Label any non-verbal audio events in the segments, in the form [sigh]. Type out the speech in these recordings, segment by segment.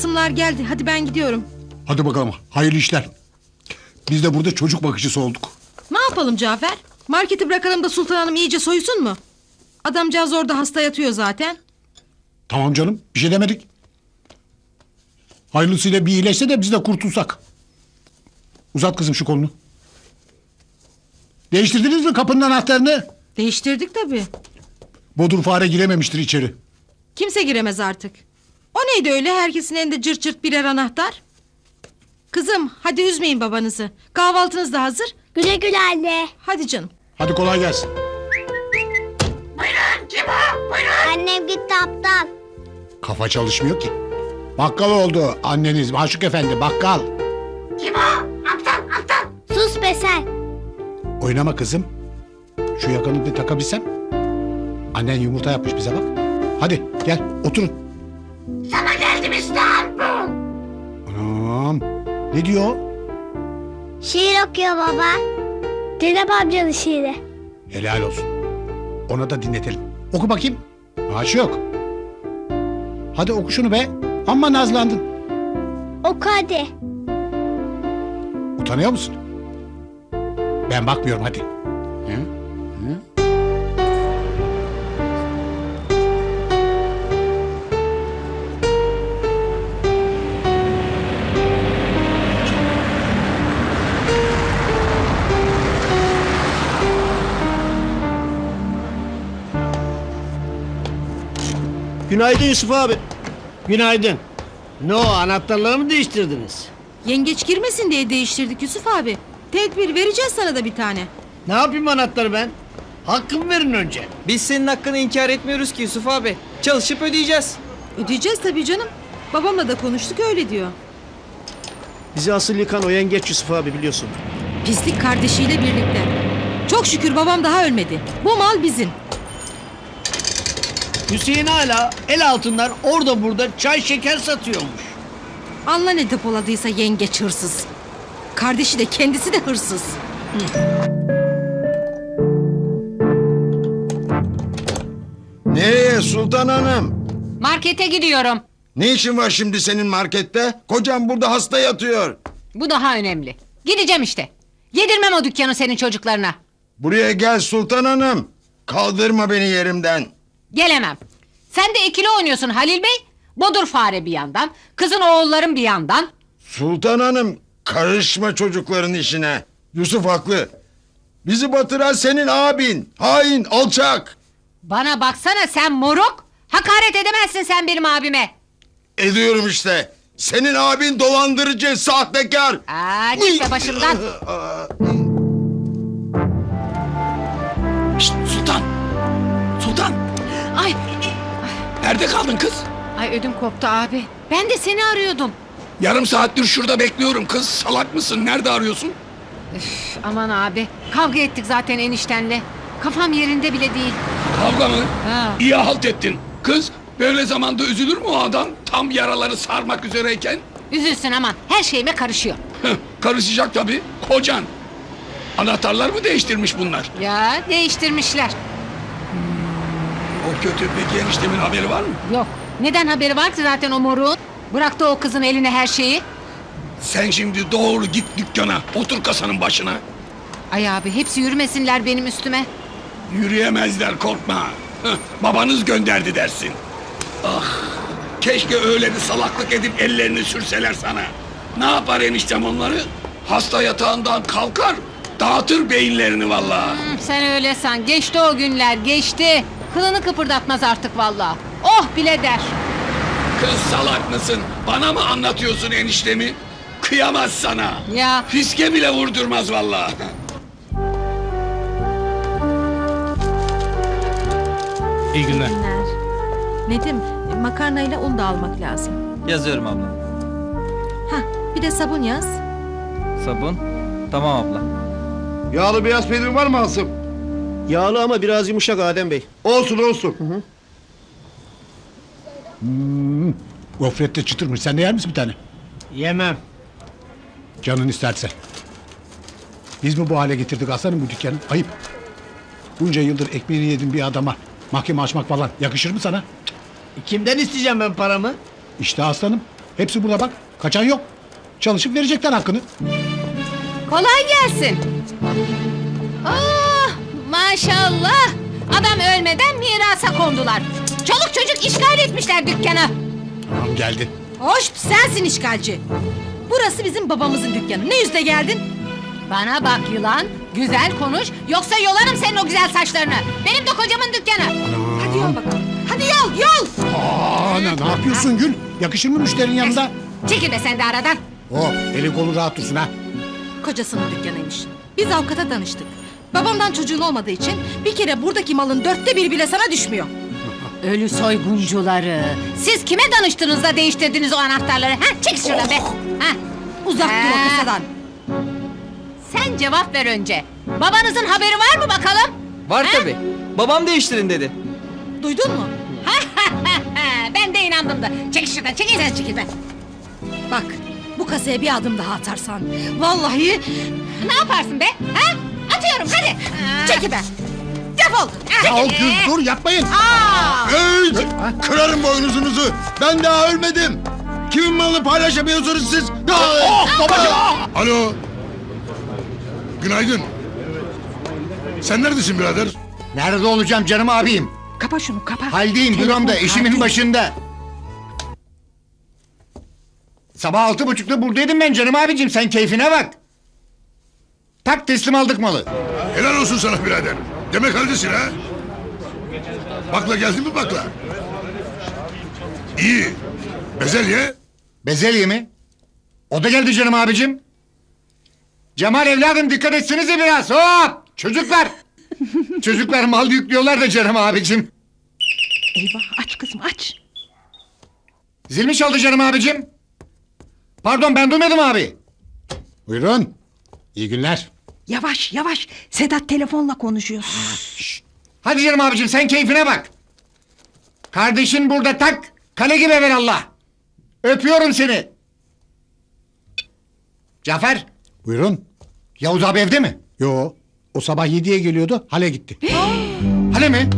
Asımlar geldi. Hadi ben gidiyorum. Hadi bakalım hayırlı işler. Biz de burada çocuk bakıcısı olduk. Ne yapalım Cafer? Marketi bırakalım da Sultan Hanım iyice soysun mu? Adamcağız orada hasta yatıyor zaten. Tamam canım bir şey demedik. Hayırlısıyla bir iyileşse de biz de kurtulsak. Uzat kızım şu kolunu. Değiştirdiniz mi kapının anahtarını? Değiştirdik tabii. Bodur fare girememiştir içeri. Kimse giremez artık. O neydi öyle herkesin elinde cırt cırt birer anahtar? Kızım hadi üzmeyin babanızı. Kahvaltınız da hazır. Güle güle anne. Hadi canım. Hadi kolay gelsin. Annem gitti aptal. Kafa çalışmıyor ki. Bakkal oldu anneniz Maşuk Efendi bakkal. Sus be sen. Oynama kızım. Şu yakanı bir takabilsem. Annen yumurta yapmış bize bak. Hadi gel oturun. Sana geldim İstanbul. Anam. Ne diyor? Şiir okuyor baba. Zeynep amcanın şiiri. Helal olsun. Ona da dinletelim. Oku bakayım. Maaşı yok. Hadi oku şunu be. Amma nazlandın. Oku hadi. Utanıyor musun? Ben bakmıyorum hadi. Günaydın Yusuf abi. Günaydın. Ne o anahtarları mı değiştirdiniz? Yengeç girmesin diye değiştirdik Yusuf abi. Tedbir vereceğiz sana da bir tane. Ne yapayım anahtarı ben? Hakkımı verin önce. Biz senin hakkını inkar etmiyoruz ki Yusuf abi. Çalışıp ödeyeceğiz. Ödeyeceğiz tabii canım. Babamla da konuştuk öyle diyor. Bizi asıl yıkan o yengeç Yusuf abi biliyorsun. Pislik kardeşiyle birlikte. Çok şükür babam daha ölmedi. Bu mal bizim. Hüseyin hala el altından orada burada çay şeker satıyormuş. Allah ne depoladıysa yengeç hırsız. Kardeşi de kendisi de hırsız. Nereye Sultan Hanım? Markete gidiyorum. Ne işin var şimdi senin markette? Kocam burada hasta yatıyor. Bu daha önemli. Gideceğim işte. Yedirmem o dükkanı senin çocuklarına. Buraya gel Sultan Hanım. Kaldırma beni yerimden. Gelemem. Sen de ikili oynuyorsun Halil Bey. Bodur fare bir yandan. Kızın oğulların bir yandan. Sultan Hanım karışma çocukların işine. Yusuf haklı. Bizi batıran senin abin. Hain, alçak. Bana baksana sen moruk. Hakaret edemezsin sen benim abime. Ediyorum işte. Senin abin dolandırıcı, sahtekar. Aa, git be başımdan. [laughs] Nerede kaldın kız? ay ödüm koptu abi. Ben de seni arıyordum. Yarım saattir şurada bekliyorum kız. Salak mısın? Nerede arıyorsun? Üf, aman abi. Kavga ettik zaten eniştenle. Kafam yerinde bile değil. Kavga mı? Ha. İyi halt ettin. Kız böyle zamanda üzülür mü o adam? Tam yaraları sarmak üzereyken. Üzülsün aman. Her şeyime karışıyor. Karışacak tabii. Kocan. Anahtarlar mı değiştirmiş bunlar? Ya değiştirmişler. O kötü peki eniştemin haberi var mı? Yok. Neden haberi var ki zaten o moruğun? Bıraktı o kızın eline her şeyi. Sen şimdi doğru git dükkana. Otur kasanın başına. Ay abi hepsi yürümesinler benim üstüme. Yürüyemezler korkma. Heh, babanız gönderdi dersin. Ah, keşke öyle bir salaklık edip ellerini sürseler sana. Ne yapar eniştem onları? Hasta yatağından kalkar, dağıtır beyinlerini vallahi. Hı, sen öyle san. Geçti o günler geçti. Kılını kıpırdatmaz artık vallahi. Oh bile der. Kız salak mısın? Bana mı anlatıyorsun eniştemi? Kıyamaz sana. Ya Fiske bile vurdurmaz vallahi. İyi günler. Günler. Nedim makarnayla un da almak lazım. Yazıyorum abla. Hah bir de sabun yaz. Sabun. Tamam abla. Yağlı beyaz peynir var mı Asım? Yağlı ama biraz yumuşak Adem Bey. Olsun olsun. Gofret de çıtırmış. Sen de yer misin bir tane? Yemem. Canın isterse. Biz mi bu hale getirdik aslanım bu dükkanı? Ayıp. Bunca yıldır ekmeğini yedin bir adama. Mahkeme açmak falan yakışır mı sana? Kimden isteyeceğim ben paramı? İşte aslanım. Hepsi burada bak. Kaçan yok. Çalışıp verecekler hakkını. Kolay gelsin. Oh maşallah. Adam ölmeden mirasa kondular. Çoluk çocuk işgal etmişler dükkanı. Tamam geldi. Hoş sensin işgalci. Burası bizim babamızın dükkanı. Ne yüzle geldin? Bana bak yılan, güzel konuş yoksa yolarım senin o güzel saçlarını. Benim de kocamın dükkanı. Hadi yol bakalım. Hadi yol yol. Aa, ne, ne yapıyorsun Gül? Yakışır mı müşterinin yanında? Çekil be sen de aradan. Oh, elin kolun rahat dursun ha. Kocasının dükkanıymış. Biz avukata danıştık. Babamdan çocuğun olmadığı için bir kere buradaki malın dörtte biri bile sana düşmüyor. [laughs] Ölü soyguncuları. Siz kime danıştınız da değiştirdiniz o anahtarları? Ha? Çek şuradan be. Ha? Uzak dur o Ee. kasadan. Sen cevap ver önce. Babanızın haberi var mı bakalım? Var tabi. Babam değiştirin dedi. Duydun mu? ben de inandım da. Çek şuradan çekil sen çekil be. Bak bu kasaya bir adım daha atarsan. Vallahi Ne yaparsın be? Ha? Atıyorum hadi. çekil be. Defol. Al Gül dur yapmayın. Hey! Kırarım boynuzunuzu. Ben daha ölmedim. Kimin malını paylaşamıyorsunuz siz? Oh babacığım. Alo. Günaydın. Sen neredesin birader? Nerede olacağım canım abim? Kapa şunu kapa. Haldeyim büromda işimin başında. Sabah altı buçukta buradaydım ben canım abicim sen keyfine bak. Tak teslim aldık malı. Helal olsun sana birader. Demek haldesin ha? Bakla geldi mi bakla? İyi. Bezelye? Bezelye mi? O da geldi canım abicim. Cemal evladım dikkat etsenize biraz hop çocuklar. [laughs] Çocuklar mal yüklüyorlar da canım abicim. Eyvah aç kızım aç. Zil mi çaldı canım abicim? Pardon ben duymadım abi. Buyurun. İyi günler. Yavaş yavaş. Sedat telefonla konuşuyor. Hadi canım abicim sen keyfine bak. Kardeşin burada tak. Kale gibi Allah. Öpüyorum seni. Cafer. Buyurun. Yavuz abi evde mi? Yo. O sabah yediye geliyordu. Hale gitti. [gasps] Hale mi?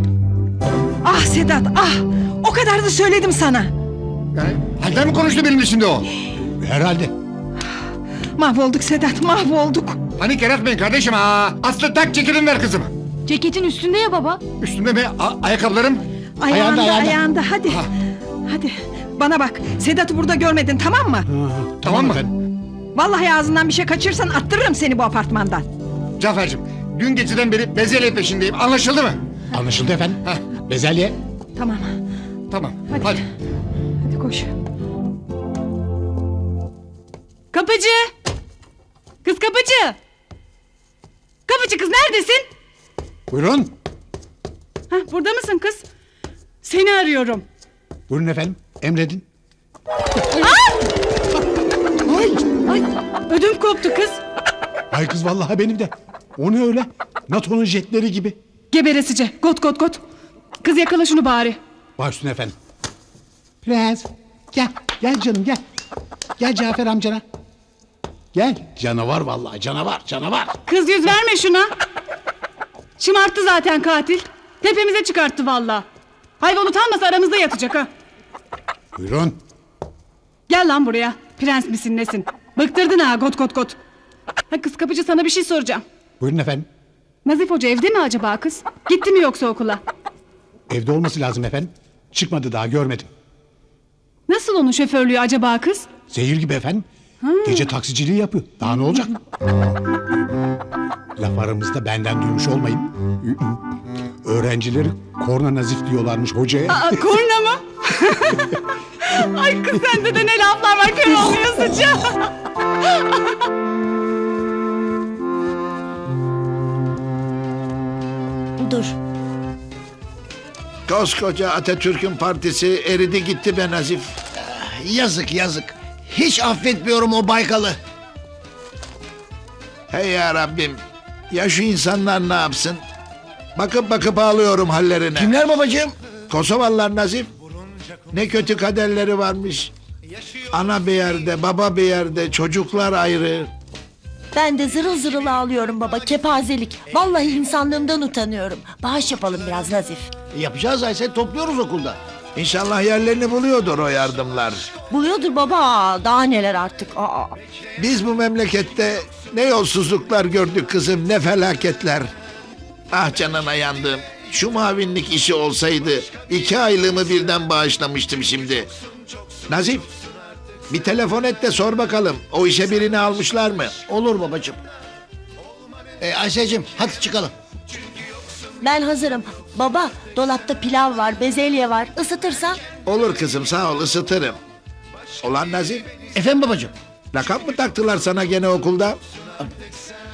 Ah Sedat ah. O kadar da söyledim sana. Yani, halden mi konuştu benim şimdi o? Herhalde. Mahvolduk Sedat mahvolduk. Panik yaratmayın kardeşim ha. Aslı tak çekilin ver kızım. Ceketin üstünde ya baba. Üstümde mi? A- ayakkabılarım. Ayağında, ayağında. hadi. Hadi bana bak Sedat'ı burada görmedin tamam mı? Tamam mı? efendim. Vallahi ağzından bir şey kaçırırsan attırırım seni bu apartmandan. Cafer'cim dün geceden beri bezelye peşindeyim. Anlaşıldı mı? Anlaşıldı efendim. Heh. Bezelye. Tamam Tamam. Hadi. Hadi. hadi koş. Kapıcı. Kız kapıcı. Kapıcı kız neredesin? Buyurun. Hah, burada mısın kız? Seni arıyorum. Buyurun efendim. Emredin. Ay, ödüm koptu kız. Ay kız vallahi benim de. O ne öyle? NATO'nun jetleri gibi. Geberesice. Got got got. Kız yakala şunu bari. Baş üstüne efendim. Prens. Gel. Gel canım gel. Gel Cafer amcana. Gel. Canavar vallahi canavar canavar. Kız yüz verme şuna. Şımarttı zaten katil. Tepemize çıkarttı valla. Hayvan utanmasa aramızda yatacak ha. Buyurun. Gel lan buraya. Prens misin nesin? Bıktırdın ha got got got. Ha kız kapıcı sana bir şey soracağım. Buyurun efendim. Nazif Hoca evde mi acaba kız? Gitti mi yoksa okula? Evde olması lazım efendim. Çıkmadı daha görmedim. Nasıl onun şoförlüğü acaba kız? Zehir gibi efendim. Gece taksiciliği yapıyor. Daha ne olacak? Laf aramızda benden duymuş olmayın. Öğrencileri korna nazif diyorlarmış hocaya. Aa, korna mı? [laughs] Ay kız sende de ne laflar var kör olmuyorsun. Dur. Koskoca Atatürk'ün partisi eridi gitti be Nazif. Yazık yazık. Hiç affetmiyorum o Baykal'ı. Hey ya Rabbim. Ya şu insanlar ne yapsın? Bakıp bakıp ağlıyorum hallerine. Kimler babacığım? Kosovalılar Nazif. Ne kötü kaderleri varmış. Ana bir yerde, baba bir yerde, çocuklar ayrı. Ben de zırıl zırıl ağlıyorum baba kepazelik. Vallahi insanlığımdan utanıyorum. Bağış yapalım biraz Nazif. Yapacağız Aysel topluyoruz okulda. İnşallah yerlerini buluyordur o yardımlar. Buluyordur baba. Daha neler artık. Aa. Biz bu memlekette ne yolsuzluklar gördük kızım ne felaketler. Ah canına yandım. Şu mavinlik işi olsaydı iki aylığımı birden bağışlamıştım şimdi. Nazif bir telefon et de sor bakalım. O işe birini almışlar mı? Olur babacığım. E, Ayşe'cim hadi çıkalım. Ben hazırım. Baba dolapta pilav var, bezelye var. Isıtırsan. Olur kızım sağ ol ısıtırım. Olan Nazif Efendim babacığım. lakap mı taktılar sana gene okulda?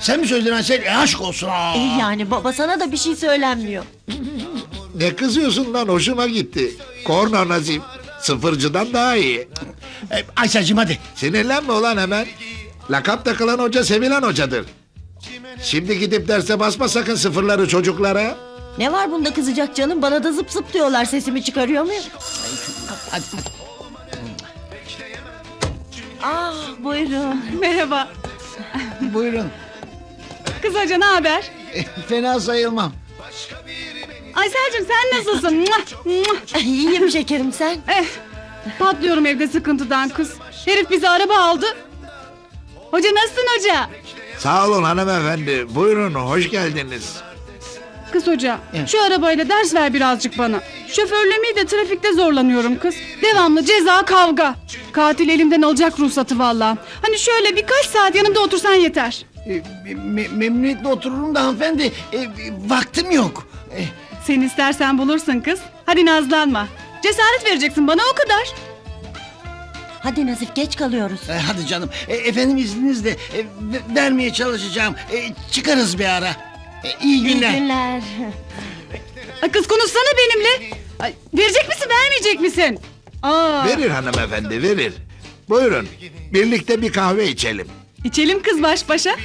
Sen mi söyledin Ayşe? E, aşk olsun. Aa. İyi yani baba sana da bir şey söylenmiyor. Ne kızıyorsun lan hoşuma gitti. Korna Nazif sıfırcıdan daha iyi. E, Ayşe'cim hadi. Sinirlenme ulan hemen. Lakap takılan hoca sevilen hocadır. Şimdi gidip derse basma sakın sıfırları çocuklara. Ne var bunda kızacak canım? Bana da zıp zıp diyorlar sesimi çıkarıyor muyum? Ah buyurun. Merhaba. Buyurun. Kız hoca ne haber? Fena sayılmam. Aysel'cim sen nasılsın? Muah, muah. İyiyim şekerim sen. eh, patlıyorum evde sıkıntıdan kız. Herif bize araba aldı. Hoca nasılsın hoca? Sağ olun hanımefendi. Buyurun hoş geldiniz. Kız hoca Evet. şu arabayla ders ver birazcık bana. Şoförlemeyi de trafikte zorlanıyorum kız. Devamlı ceza kavga. Katil elimden alacak ruhsatı vallahi. Hani şöyle birkaç saat yanımda otursan yeter. E, me- memnuniyetle otururum da hanımefendi. E, vaktim yok. E, Sen istersen bulursun kız. Hadi nazlanma. Cesaret vereceksin bana o kadar. Hadi Nazif geç kalıyoruz. e, hadi canım. E, efendim izninizle e, ve- vermeye çalışacağım. E, çıkarız bir ara. E, iyi günler. İyi günler. Ay kız konuşsana benimle. Ay, verecek misin vermeyecek misin? Aa, Verir hanımefendi verir. Buyurun birlikte bir kahve içelim. içelim kız baş başa.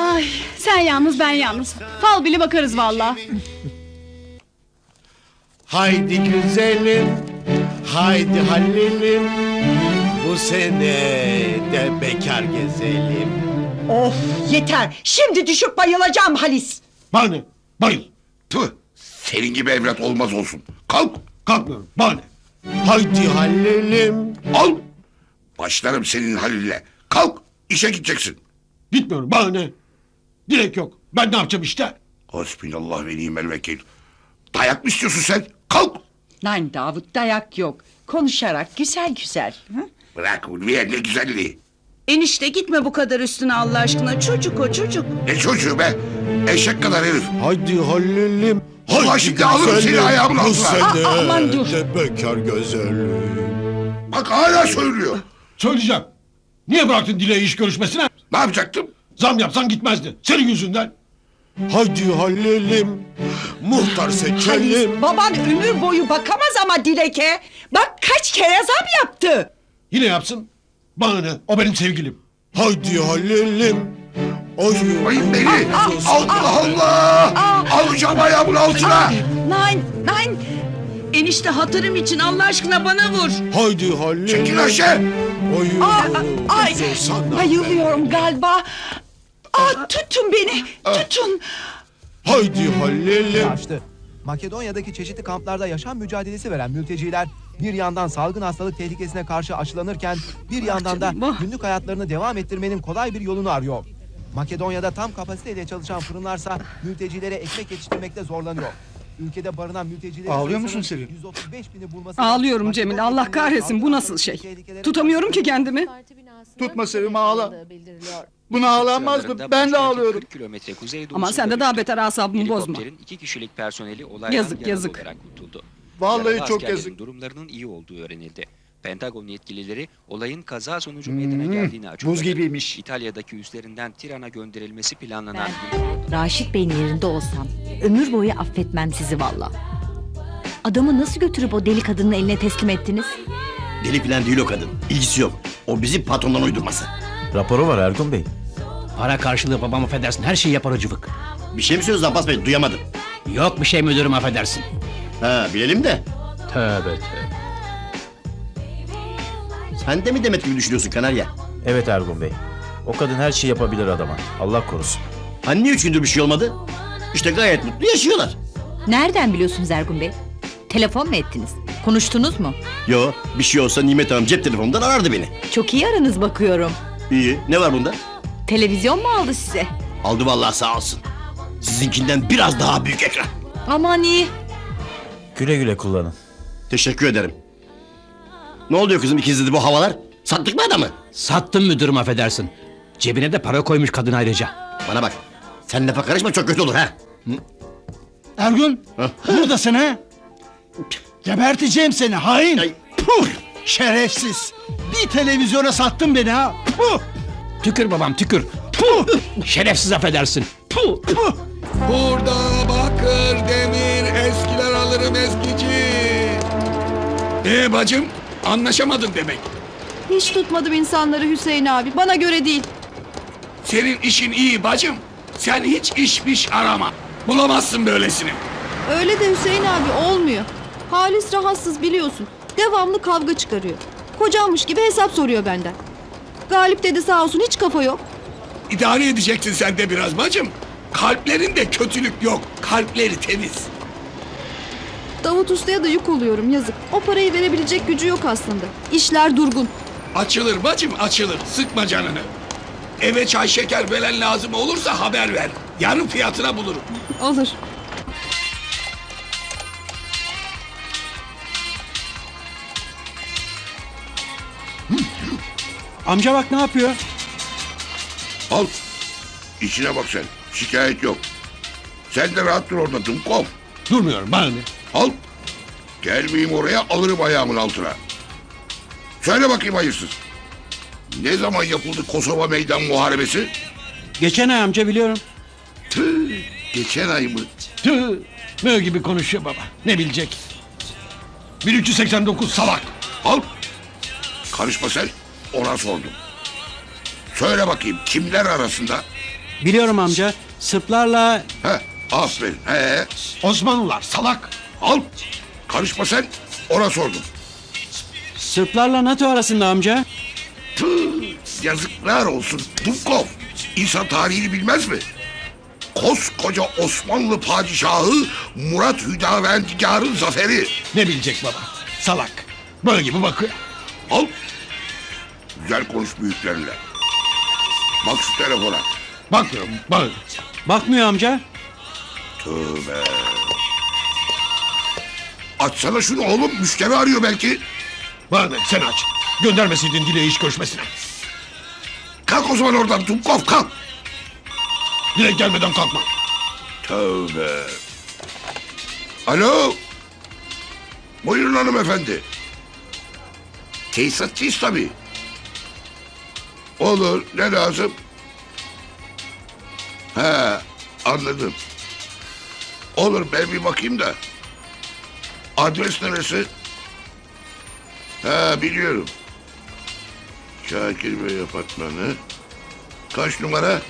Ay sen yalnız ben yalnız. Fal bile bakarız valla. Haydi güzelim, haydi hallelim. Bu sene de bekar gezelim. Of yeter. Şimdi düşüp bayılacağım Halis. Bana ne? Bayıl. Tüh, senin gibi evlat olmaz olsun. Kalk, Kalkmıyorum. Bana ne? Haydi hallelim. al. Başlarım senin Halil'le. Kalk, işe gideceksin. Gitmiyorum. Bana ne? Direk yok. Ben ne yapacağım işte? Hasbinallah ve nimel vekil. Dayak mı istiyorsun sen? Kalk. Lan Davut dayak yok. Konuşarak güzel güzel. Hı? Bırak Ulviye ne güzelliği. Enişte gitme bu kadar üstüne Allah aşkına. Çocuk o çocuk. Ne çocuğu be? Eşek kadar herif. Haydi hallelim. Allah şimdi alırım seni ayağımın Bu altına. sene Aa, aman dur. de bekar gezelim. Bak hala söylüyor. Söyleyeceğim. Niye bıraktın Dile'yi iş görüşmesine? Ne yapacaktım? Zam yapsan gitmezdi. Senin yüzünden. Haydi hallelim. Muhtar seçelim. baban ömür boyu bakamaz ama Dilek'e. Bak kaç kere zam yaptı. Yine yapsın. Bana ne? O benim sevgilim. Haydi hallelim. Oy, Bayım beni. Allah Allah. Alacağım ayağımın altına. Nein, nein. Enişte hatırım için Allah aşkına bana vur. Haydi hallelim. Çekil aşağı. Oy, Ay, sana bayılıyorum galiba. Aa, tutun beni, tutun. Haydi hallelim. açtı. Makedonya'daki çeşitli kamplarda yaşam mücadelesi veren mülteciler bir yandan salgın hastalık tehlikesine karşı aşılanırken bir yandan da günlük hayatlarını devam ettirmenin kolay bir yolunu arıyor. Makedonya'da tam kapasiteyle çalışan fırınlarsa mültecilere ekmek yetiştirmekte zorlanıyor. Ülkede barınan mültecilerin Ağlıyor musun Sevim? 135 bini bulması Ağlıyorum Cemil Allah kahretsin bu nasıl şey. Tutamıyorum ki kendimi. Tutma Sevim ağla. Buna ağlanmaz mı? Ben de ağlıyorum. kilometre Ama sen de daha beter asabımı bozma. iki kişilik personeli olaydan Yazık, yaralı yazık. olarak kurtuldu. Vallahi Yaralı çok askerlerin yazık. durumlarının iyi olduğu öğrenildi. Pentagon yetkilileri olayın kaza sonucu meydana geldiğini açıkladı. Buz gibiymiş. İtalya'daki üslerinden Tiran'a gönderilmesi planlanan Raşit Bey'in yerinde olsam ömür boyu affetmem sizi valla. Adamı nasıl götürüp o deli kadının eline teslim ettiniz? Deli falan değil o kadın. İlgisi yok. O bizim patrondan uydurması. Raporu var Ergun Bey. Para karşılığı babam affedersin her şeyi yapar o cıvık. Bir şey mi söylüyorsun Abbas Bey? Duyamadım. Yok bir şey müdürüm affedersin. Ha bilelim de. Tövbe tövbe. Sen de mi Demet gibi düşünüyorsun Kanarya? Evet Ergun Bey. O kadın her şeyi yapabilir adama. Allah korusun. Hani niye üç gündür bir şey olmadı? İşte gayet mutlu yaşıyorlar. Nereden biliyorsunuz Ergun Bey? Telefon mu ettiniz? Konuştunuz mu? Yo bir şey olsa Nimet Hanım cep telefonundan arardı beni. Çok iyi aranız bakıyorum. İyi ne var bunda? Televizyon mu aldı size? Aldı vallahi sağ olsun. Sizinkinden biraz daha büyük ekran. Aman iyi. Güle güle kullanın. Teşekkür ederim. Ne oluyor kızım ikizde de bu havalar? Sattık mı adamı? Sattım müdürüm affedersin. Cebine de para koymuş kadın ayrıca. Bana bak. Sen lafa karışma çok kötü olur ha. Ergun buradasın ha? Geberteceğim seni hain. Puh, şerefsiz. Bir televizyona sattın beni ha. Puh. Tükür babam tükür. Puh! Şerefsiz affedersin. Puh! Puh. Burada bakır, demir, eskiler alırım eskici. Ee bacım, anlaşamadın demek. Hiç tutmadım insanları Hüseyin abi. Bana göre değil. Senin işin iyi bacım. Sen hiç işmiş arama. Bulamazsın böylesini. Öyle de Hüseyin abi olmuyor. Halis rahatsız biliyorsun. Devamlı kavga çıkarıyor. Kocammış gibi hesap soruyor benden. Galip dedi sağ olsun hiç kafa yok. İdare edeceksin sen de biraz bacım. Kalplerinde kötülük yok. Kalpleri temiz. Davut Usta'ya da yük oluyorum yazık. O parayı verebilecek gücü yok aslında. İşler durgun. Açılır bacım açılır. Sıkma canını. Eve çay şeker falan lazım olursa haber ver. Yarı fiyatına bulurum. Olur. Amca bak ne yapıyor? Al. İşine bak sen. Şikayet yok. Sen de rahat dur orada Dumkov. Durmuyorum bana ne? Al. Gelmeyeyim oraya alırım ayağımın altına. Söyle bakayım hayırsız. Ne zaman yapıldı Kosova Meydan Muharebesi? Geçen ay amca biliyorum. Tüh, geçen ay mı? Tüh! Mö gibi konuşuyor baba. Ne bilecek? 1389 salak. Al. Karışma sen. Ona sordum. Söyle bakayım kimler arasında? Biliyorum amca. Sırplarla... He, aferin. He. Osmanlılar salak. Al. Karışma sen. Ona sordum. Sırplarla NATO arasında amca. Tüh, yazıklar olsun Dumkov. İnsan tarihini bilmez mi? Koskoca Osmanlı padişahı Murat Hüdavendigar'ın zaferi. Ne bilecek baba? Salak. Böyle gibi bakıyor. Al. Güzel konuş büyüklerle. Bak şu telefona. Bakmıyorum. Bak. Bakmıyor amca. Tövbe. Açsana şunu oğlum. Müşteri arıyor belki. Bana ne? Sen aç. Göndermeseydin Dilek'e iş görüşmesine. Kalk o zaman oradan Dumkov kalk. Dilek gelmeden kalkma. Tövbe. Alo. Buyurun hanımefendi. Tesisatçıyız tabii. Olur. Ne lazım? He, anladım. Olur ben bir bakayım da. Adres neresi? Ha biliyorum. Şakir Bey apartmanı. Kaç numara?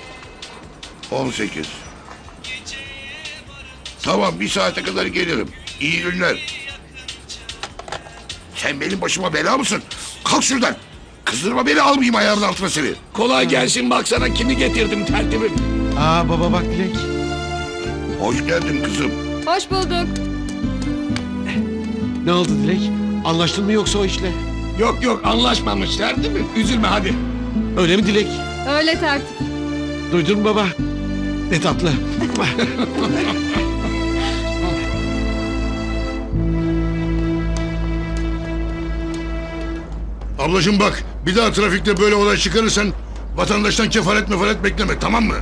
18. Tamam bir saate kadar gelirim. İyi günler. Sen benim başıma bela mısın? Kalk şuradan. Kızdırma beni almayayım ayağımın altına seni. Kolay gelsin baksana kimi getirdim tertibim. Aa baba bak Dilek. Hoş geldin kızım. Hoş bulduk. Ne oldu Dilek? Anlaştın mı yoksa o işle? Yok yok anlaşmamışlar değil mi? Üzülme hadi. Öyle mi Dilek? Öyle tertip. Duydun mu baba? Ne tatlı. [laughs] Ablacığım bak bir daha trafikte böyle olay çıkarırsan vatandaştan kefalet mefalet bekleme tamam mı?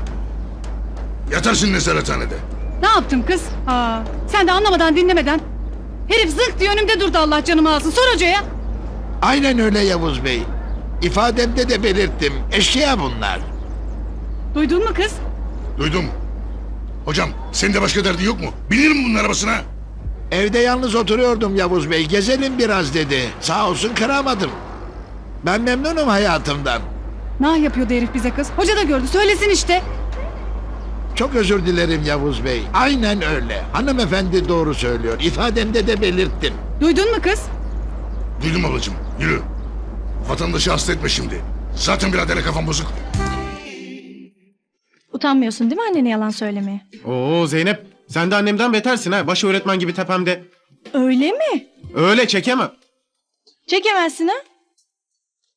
Yatarsın nezarethanede. Ne yaptım kız? Aa, sen de anlamadan dinlemeden. Herif zık diye önümde durdu Allah canımı alsın. Sor hocaya. Aynen öyle Yavuz Bey. İfademde de belirttim. Eşkıya bunlar. Duydun mu kız? Duydum. Hocam senin de başka derdin yok mu? Bilirim bunun arabasına. Evde yalnız oturuyordum Yavuz Bey. Gezelim biraz dedi. Sağ olsun kıramadım. Ben memnunum hayatımdan. Nah yapıyordu herif bize kız. Hoca da gördü. Söylesin işte. Çok özür dilerim Yavuz Bey. Aynen öyle. Hanımefendi doğru söylüyor. İfademde de belirttim. Duydun mu kız? Duydum ablacığım yürü. Vatandaşı hasta etme şimdi. Zaten biraderle kafam bozuk. Utanmıyorsun değil mi annene yalan söylemeye? Oo Zeynep Sen de annemden betersin ha. Baş öğretmen gibi tepemde. Öyle mi? Öyle çekemem. Çekemezsin ha?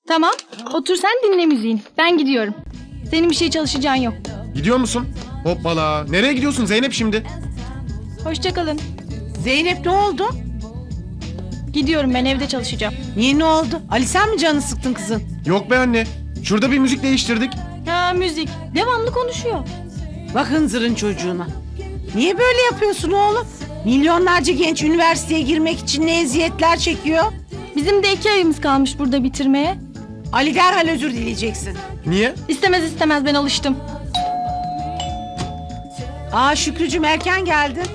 Tamam. Otur sen dinle müziğini. Ben gidiyorum. Senin bir şey çalışacağın yok. Gidiyor musun? Hoppala. Nereye gidiyorsun Zeynep şimdi? Hoşçakalın. Zeynep ne oldu? Gidiyorum ben evde çalışacağım. Niye ne oldu? Ali sen mi canını sıktın kızın? Yok be anne. Şurada bir müzik değiştirdik. Ha müzik. Devamlı konuşuyor. Bak hınzırın çocuğuna. Niye böyle yapıyorsun oğlum? Milyonlarca genç üniversiteye girmek için ne eziyetler çekiyor? Bizim de iki ayımız kalmış burada bitirmeye. Ali derhal özür dileyeceksin. Niye? İstemez istemez ben alıştım. Aa Şükrücüm erken geldin.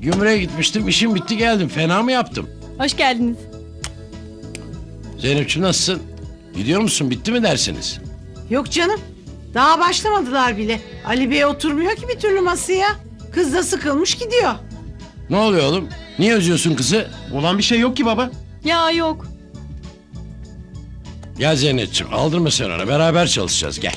Gümrüğe gitmiştim işim bitti geldim. Fena mı yaptım? Hoş geldiniz. Zeynep'ciğim nasılsın? Gidiyor musun? Bitti mi dersiniz? Yok canım. Daha başlamadılar bile. Ali Bey oturmuyor ki bir türlü masaya. Kız da sıkılmış gidiyor. Ne oluyor oğlum? Niye özlüyorsun kızı? Olan bir şey yok ki baba. Ya yok. Gel Zeynep'ciğim aldırma sen ona. Beraber çalışacağız gel.